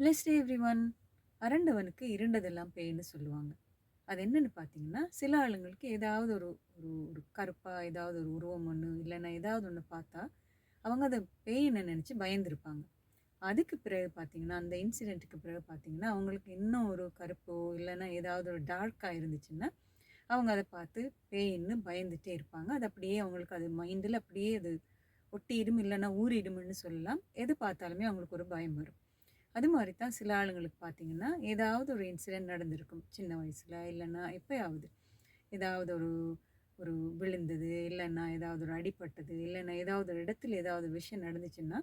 Blessed everyone அரண்டவனுக்கு இருண்டதெல்லாம் பேய்ன்னு சொல்லுவாங்க. அது என்னென்னு பார்த்தீங்கன்னா சில ஆளுங்களுக்கு ஏதாவது ஒரு ஒரு ஒரு கருப்பாக ஏதாவது ஒரு உருவம் ஒன்று இல்லைன்னா ஏதாவது ஒன்று பார்த்தா அவங்க அதை பேய்ன்னு நினச்சி பயந்துருப்பாங்க. அதுக்கு பிறகு பார்த்தீங்கன்னா அந்த இன்சிடெண்ட்டுக்கு பிறகு பார்த்தீங்கன்னா அவங்களுக்கு இன்னும் ஒரு கருப்போ இல்லைன்னா ஏதாவது ஒரு டார்க்காக இருந்துச்சுன்னா அவங்க அதை பார்த்து பேயின்னு பயந்துட்டே இருப்பாங்க. அது அப்படியே அவங்களுக்கு அது மைண்டில் அப்படியே அது ஒட்டிடும் இல்லைன்னா ஊறிடும்னு சொல்லலாம். எது பார்த்தாலுமே அவங்களுக்கு ஒரு பயம் வரும். அது மாதிரி தான் சில ஆளுங்களுக்கு பார்த்தீங்கன்னா ஏதாவது ஒரு இன்சிடெண்ட் நடந்திருக்கும். சின்ன வயசில் இல்லைன்னா எப்போயாவது. ஏதாவது ஒரு ஒரு விழுந்தது இல்லைன்னா ஏதாவது ஒரு அடிபட்டது இல்லைன்னா ஏதாவது ஒரு இடத்துல ஏதாவது விஷயம் நடந்துச்சுன்னா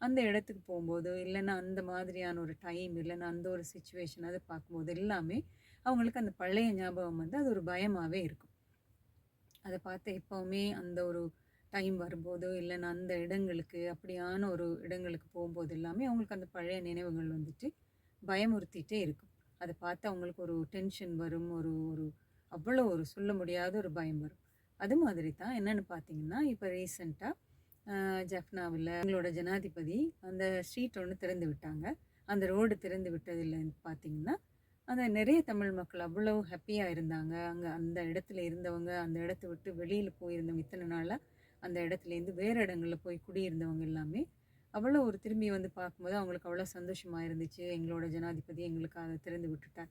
அந்த இடத்துக்கு போகும்போது இல்லைன்னா அந்த மாதிரியான ஒரு டைம் இல்லைன்னா அந்த ஒரு சுச்சுவேஷன் அதை பார்க்கும்போது எல்லாமே அவங்களுக்கு அந்த பழைய ஞாபகம் வந்து அது ஒரு பயமாகவே இருக்கும். அதை பார்த்து எப்போவுமே அந்த ஒரு டைம் வரும்போதோ இல்லைன்னா அந்த இடங்களுக்கு அப்படியான ஒரு இடங்களுக்கு போகும்போது எல்லாமே அவங்களுக்கு அந்த பழைய நினைவுகள் வந்துட்டு பயமுறுத்திட்டே இருக்கும். அதை பார்த்து அவங்களுக்கு ஒரு டென்ஷன் வரும் ஒரு ஒரு அவ்வளோ ஒரு சொல்ல முடியாத ஒரு பயம் வரும். அது மாதிரி தான் என்னென்னு பார்த்தீங்கன்னா இப்போ ரீசெண்டாக ஜஃப்னாவில் எங்களோட ஜனாதிபதி அந்த ஸ்ட்ரீட் ஒன்று திறந்து விட்டாங்க. அந்த ரோடு திறந்து விட்டதில் பார்த்தீங்கன்னா அந்த நிறைய தமிழ் மக்கள் அவ்வளோ ஹாப்பியாக இருந்தாங்க. அங்கே அந்த இடத்துல இருந்தவங்க அந்த இடத்த விட்டு வெளியில் போயிருந்தவங்க இத்தனை நாளாக அந்த இடத்துலேருந்து வேறு இடங்களில் போய் குடியிருந்தவங்க எல்லாமே அவ்வளோ ஒரு திரும்பி வந்து பார்க்கும்போது அவங்களுக்கு அவ்வளோ சந்தோஷமாக இருந்துச்சு. எங்களோட ஜனாதிபதி எங்களுக்கு அதை திறந்து விட்டுட்டார்.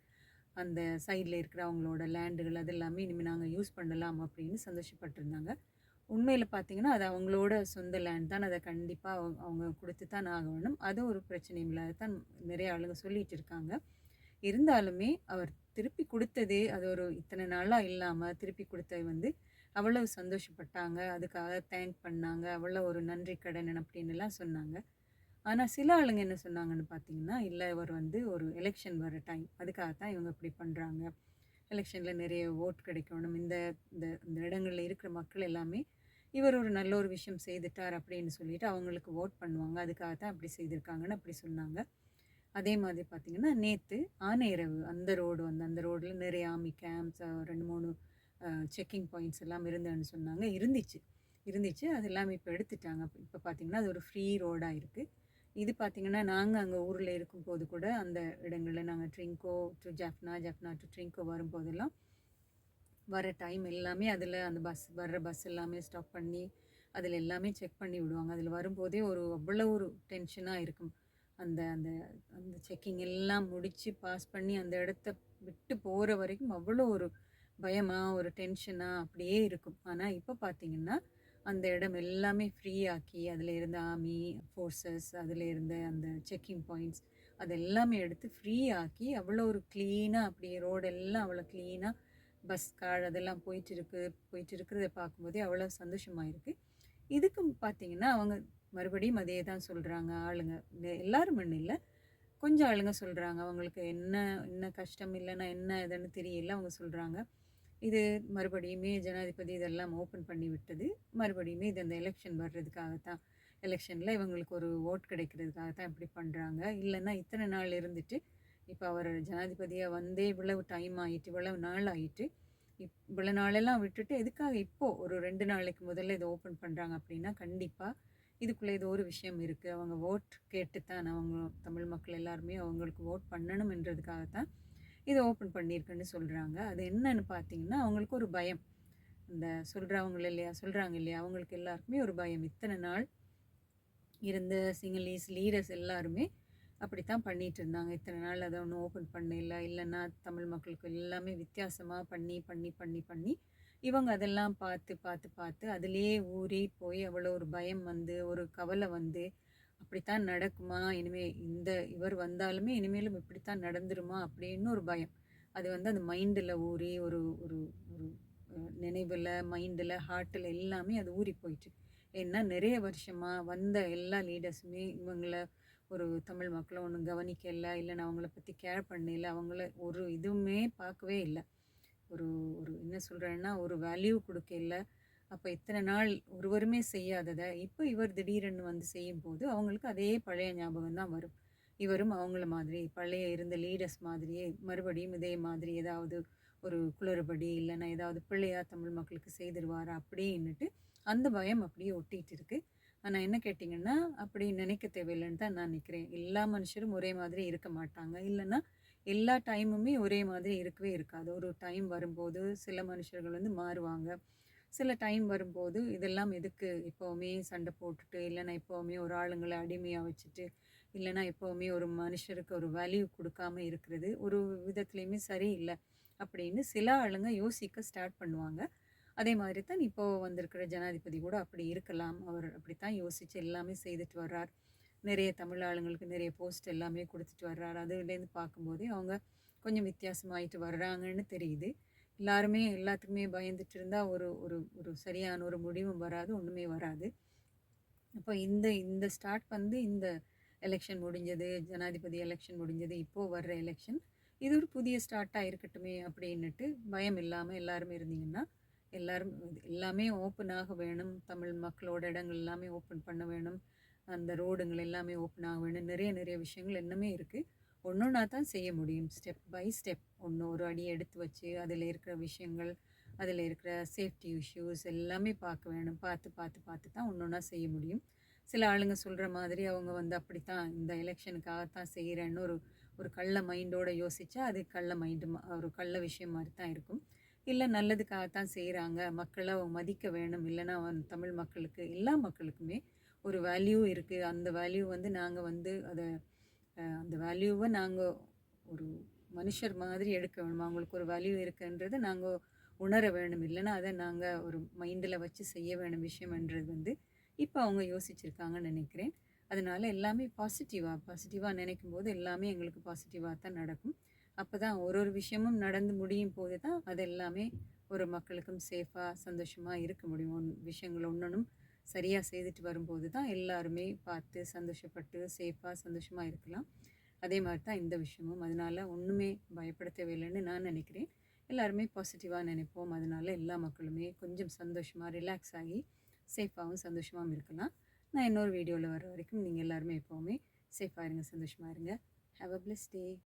அந்த சைடில் இருக்கிற அவங்களோட லேண்டுகள் அது எல்லாமே இனிமேல் நாங்கள் யூஸ் பண்ணலாம் அப்படின்னு சந்தோஷப்பட்டிருந்தாங்க. உண்மையில் பார்த்தீங்கன்னா அது அவங்களோட சொந்த லேண்ட் தான். அதை கண்டிப்பாக அவங்க அவங்க கொடுத்து தான் ஆகணும். அது ஒரு பிரச்சனையும் இல்லாத தான் நிறைய ஆளுங்க சொல்லிகிட்டு இருக்காங்க. இருந்தாலுமே அவர் திருப்பி கொடுத்ததே அது ஒரு இத்தனை நாளாக இல்லாமல் திருப்பி கொடுத்தது வந்து அவ்வளவு சந்தோஷப்பட்டாங்க. அதுக்காக தேங்க் பண்ணாங்க. அவ்வளோ ஒரு நன்றி கடன் அப்படின்னுலாம் சொன்னாங்க. ஆனால் சில ஆளுங்க என்ன சொன்னாங்கன்னு பார்த்தீங்கன்னா இல்லை இவர் வந்து ஒரு எலெக்ஷன் வர டைம் அதுக்காக தான் இவங்க இப்படி பண்ணுறாங்க எலெக்ஷனில் நிறைய ஓட் கிடைக்கணும். இந்த இந்த இந்த இடங்களில் இருக்கிற மக்கள் எல்லாமே இவர் ஒரு நல்ல ஒரு விஷயம் செய்துட்டார் அப்படின்னு சொல்லிட்டு அவங்களுக்கு ஓட் பண்ணுவாங்க. அதுக்காக தான் அப்படி செய்திருக்காங்கன்னு அப்படி சொன்னாங்க. அதே மாதிரி பார்த்திங்கன்னா நேற்று ஆனையரவு அந்த ரோடு வந்து அந்த ரோடில் நிறைய ஆமி கேம்ப்ஸ் ரெண்டு மூணு செக்கிங் பாயிண்ட்ஸ் எல்லாம் இருந்தேன்னு சொன்னாங்க. இருந்துச்சு. இருந்துச்சு. அது எல்லாமே இப்போ எடுத்துட்டாங்க. இப்போ பார்த்திங்கன்னா அது ஒரு ஃப்ரீ ரோடாக இருக்குது இது பார்த்திங்கன்னா நாங்கள் அங்கே ஊரில் இருக்கும்போது கூட அந்த இடங்களில் நாங்கள் ட்ரிங்கோ டு ஜஃப்னா ஜஃப்னா டு ட்ரிங்கோ வரும்போதெல்லாம் வர டைம் எல்லாமே அதில் அந்த பஸ் வர்ற பஸ் எல்லாமே ஸ்டாப் பண்ணி அதில் எல்லாமே செக் பண்ணி விடுவாங்க. அதில் வரும்போதே ஒரு அவ்வளோ ஒரு டென்ஷனாக இருக்கும். அந்த அந்த அந்த செக்கிங் எல்லாம் முடித்து பாஸ் பண்ணி அந்த இடத்த விட்டு போகிற வரைக்கும் அவ்வளோ ஒரு பயமாக ஒரு டென்ஷனாக அப்படியே இருக்கும். ஆனால் இப்போ பார்த்திங்கன்னா அந்த இடம் எல்லாமே ஃப்ரீயாக்கி அதில் இருந்த ஆர்மி ஃபோர்ஸஸ் அதில் இருந்த அந்த செக்கிங் பாயிண்ட்ஸ் அது எல்லாமே எடுத்து ஃப்ரீ ஆக்கி அவ்வளோ ஒரு க்ளீனாக அப்படியே ரோடெல்லாம் அவ்வளோ க்ளீனாக பஸ் கார் அதெல்லாம் போயிட்டு இருக்கு போயிட்டு இருக்கிறத பார்க்கும்போதே அவ்வளோ சந்தோஷமாக இருக்குது இதுக்கும் பார்த்தீங்கன்னா அவங்க மறுபடியும் அதே தான் சொல்கிறாங்க ஆளுங்க. எல்லாரும் ஒன்றும் இல்லை. கொஞ்சம் ஆளுங்க சொல்கிறாங்க அவங்களுக்கு என்ன என்ன கஷ்டம் இல்லைன்னா என்ன இதுன்னு தெரியல அவங்க சொல்கிறாங்க இது மறுபடியுமே ஜனாதிபதி இதெல்லாம் ஓப்பன் பண்ணி விட்டது. மறுபடியுமே இது அந்த எலெக்ஷன் வர்றதுக்காகத்தான். எலெக்ஷனில் இவங்களுக்கு ஒரு ஓட் கிடைக்கிறதுக்காக தான் இப்படி பண்ணுறாங்க இல்லைன்னா இத்தனை நாள் இருந்துட்டு இப்போ அவர் ஜனாதிபதியாக வந்தே இவ்வளவு டைம் ஆகிட்டு இவ்வளவு நாள் ஆகிட்டு இப் இவ்வளோ நாளெல்லாம் விட்டுட்டு எதுக்காக இப்போது ஒரு ரெண்டு நாளைக்கு முதல்ல இதை ஓப்பன் பண்ணுறாங்க அப்படின்னா கண்டிப்பாக இதுக்குள்ளே ஏதோ ஒரு விஷயம் இருக்குது அவங்க ஓட் கேட்டு தான் அவங்க தமிழ் மக்கள் எல்லாருமே அவங்களுக்கு ஓட் பண்ணணும்ன்றதுக்காக தான் இதை ஓப்பன் பண்ணியிருக்குன்னு சொல்கிறாங்க அது என்னன்னு பார்த்தீங்கன்னா அவங்களுக்கு ஒரு பயம். இந்த சொல்கிறவங்க இல்லையா சொல்கிறாங்க இல்லையா அவங்களுக்கு எல்லாருக்குமே ஒரு பயம். இத்தனை நாள் இருந்த சிங்கிலீஸ் லீடர்ஸ் எல்லாருமே அப்படித்தான் பண்ணிகிட்டு இருந்தாங்க. இத்தனை நாள் அதை ஒன்றும் ஓப்பன் பண்ணல. இல்லைன்னா தமிழ் மக்களுக்கு எல்லாமே வித்தியாசமாக பண்ணி பண்ணி பண்ணி பண்ணி இவங்க அதெல்லாம் பார்த்து பார்த்து பார்த்து அதிலே ஊறி போய் அவ்வளோ ஒரு பயம் வந்து ஒரு கவலை வந்து அப்படித்தான் நடக்குமா? இனிமேல் இந்த இவர் வந்தாலுமே இனிமேலும் இப்படித்தான் நடந்துருமா? அப்படின்னு ஒரு பயம். அது வந்து அந்த மைண்டில் ஊறி ஒரு ஒரு ஒரு நினைவில் மைண்டில் ஹார்ட்டில் எல்லாமே அது ஊறி போயிட்டு. ஏன்னா நிறைய வருஷமாக வந்த எல்லா லீடர்ஸுமே இவங்கள ஒரு தமிழ் மக்களை ஒன்றும் கவனிக்கல இல்லைன்னு அவங்கள பற்றி கேர் பண்ணல அவங்கள ஒரு இதுவுமே பார்க்கவே இல்லை. ஒரு ஒரு என்ன சொல்கிறேன்னா ஒரு வேல்யூ கொடுக்கல. அப்போ இத்தனை நாள் ஒருவருமே செய்யாததை இப்போ இவர் திடீரென்னு வந்து செய்யும்போது அவங்களுக்கு அதே பழைய ஞாபகம் தான் வரும். இவரும் அவங்கள மாதிரி பழைய இருந்த லீடர்ஸ் மாதிரியே மறுபடியும் இதே மாதிரி ஏதாவது ஒரு குளறுபடி இல்லைன்னா ஏதாவது பிள்ளையா தமிழ் மக்களுக்கு செய்திருவாரா அப்படின்னுட்டு அந்த பயம் அப்படியே ஒட்டிகிட்டு இருக்குது ஆனால் என்ன கேட்டிங்கன்னா அப்படி நினைக்க தேவையில்லைன்னு தான் நான் நினைக்கிறேன் எல்லா மனுஷரும் ஒரே மாதிரி இருக்க மாட்டாங்க. இல்லைன்னா எல்லா டைமுமே ஒரே மாதிரி இருக்கவே இருக்காது. ஒரு டைம் வரும்போது சில மனுஷர்கள் வந்து மாறுவாங்க. சில டைம் வரும்போது இதெல்லாம் எதுக்கு? எப்போவுமே சண்டை போட்டுட்டு இல்லைன்னா எப்போவுமே ஒரு ஆளுங்களை அடிமையாக வச்சுட்டு இல்லைன்னா எப்போவுமே ஒரு மனுஷருக்கு ஒரு வேல்யூ கொடுக்காம இருக்கிறது ஒரு விதத்துலேயுமே சரியில்லை அப்படின்னு சில ஆளுங்க யோசிக்க ஸ்டார்ட் பண்ணுவாங்க. அதே மாதிரி தான் இப்போ வந்திருக்கிற ஜனாதிபதி கூட அப்படி இருக்கலாம். அவர் அப்படித்தான் யோசித்து எல்லாமே செய்துட்டு வர்றார். நிறைய தமிழ் ஆளுங்களுக்கு நிறைய போஸ்ட் எல்லாமே கொடுத்துட்டு வர்றார். அதுலேருந்து பார்க்கும்போதே அவங்க கொஞ்சம் வித்தியாசமாயிட்டு வர்றாங்கன்னு தெரியுது. எல்லாருமே எல்லாத்துக்குமே பயந்துட்டு இருந்தால் ஒரு ஒரு ஒரு சரியான ஒரு முடிவும் வராது ஒன்றுமே வராது. அப்போ இந்த இந்த ஸ்டார்ட் வந்து இந்த எலெக்ஷன் முடிஞ்சது ஜனாதிபதி எலெக்ஷன் முடிஞ்சது இப்போது வர்ற எலெக்ஷன் இது ஒரு புதிய ஸ்டார்ட்டாக இருக்கட்டுமே அப்படின்னுட்டு பயம் இல்லாமல் எல்லாருமே இருந்தீங்கன்னா எல்லாரும் எல்லாமே ஓப்பனாக வேணும். தமிழ் மக்களோட இடங்கள் எல்லாமே ஓப்பன் பண்ண வேணும். அந்த ரோடுங்கள் எல்லாமே ஓப்பன் ஆக வேணும். நிறைய நிறைய விஷயங்கள் என்னமே இருக்குது ஒன்றொன்னா தான் செய்ய முடியும். ஸ்டெப் பை ஸ்டெப் ஒன்று ஒரு அடி எடுத்து வச்சு அதில் இருக்கிற விஷயங்கள் அதில் இருக்கிற சேஃப்டி இஷ்யூஸ் எல்லாமே பார்க்க வேணும். பார்த்து பார்த்து பார்த்து தான் ஒன்று ஒன்றா செய்ய முடியும். சில ஆளுங்க சொல்கிற மாதிரி அவங்க வந்து அப்படித்தான் இந்த எலெக்ஷனுக்காகத்தான் செய்கிறேன்னு ஒரு ஒரு கள்ள மைண்டோடு யோசித்தா அது கள்ள மைண்டு ஒரு கள்ள விஷயம் மாதிரி தான் இருக்கும். இல்லை நல்லதுக்காகத்தான் செய்கிறாங்க மக்களை மதிக்க வேணும். இல்லைன்னா தமிழ் மக்களுக்கு எல்லா மக்களுக்குமே ஒரு வேல்யூ இருக்குது அந்த வேல்யூ வந்து நாங்கள் வந்து அதை அந்த வேல்யூவை நாங்கள் ஒரு மனுஷர் மாதிரி எடுக்க வேணும்? அவங்களுக்கு ஒரு வேல்யூ இருக்குன்றதை நாங்கள் உணர வேணும். இல்லைன்னா அதை நாங்கள் ஒரு மைண்டில் வச்சு செய்ய வேணும் விஷயம்ன்றது வந்து இப்போ அவங்க யோசிச்சிருக்காங்கன்னு நினைக்கிறேன். அதனால எல்லாமே பாசிட்டிவாக பாசிட்டிவாக நினைக்கும் போது எல்லாமே எங்களுக்கு பாசிட்டிவாக தான் நடக்கும். அப்போ தான் ஒரு ஒரு விஷயமும் நடந்து முடியும் போது தான் அது எல்லாமே ஒரு மக்களுக்கும் சேஃபாக சந்தோஷமாக இருக்க முடியும். விஷயங்கள் ஒன்றும் சரியாக செய்துட்டு வரும்போது தான் எல்லாருமே பார்த்து சந்தோஷப்பட்டு சேஃபாக சந்தோஷமாக இருக்கலாம். அதே மாதிரி தான் இந்த விஷயமும். அதனால் ஒன்றுமே பயப்பட தேவையில்லைன்னு நான் நினைக்கிறேன். எல்லாருமே பாசிட்டிவாக நினைப்போம். அதனால் எல்லா மக்களுமே கொஞ்சம் சந்தோஷமாக ரிலாக்ஸ் ஆகி சேஃபாகவும் சந்தோஷமாகவும் இருக்கலாம். நான் இன்னொரு வீடியோவில் வர வரைக்கும் நீங்கள் எல்லாருமே எப்போவுமே சேஃபாக இருங்க சந்தோஷமாக இருங்க. Have a plus day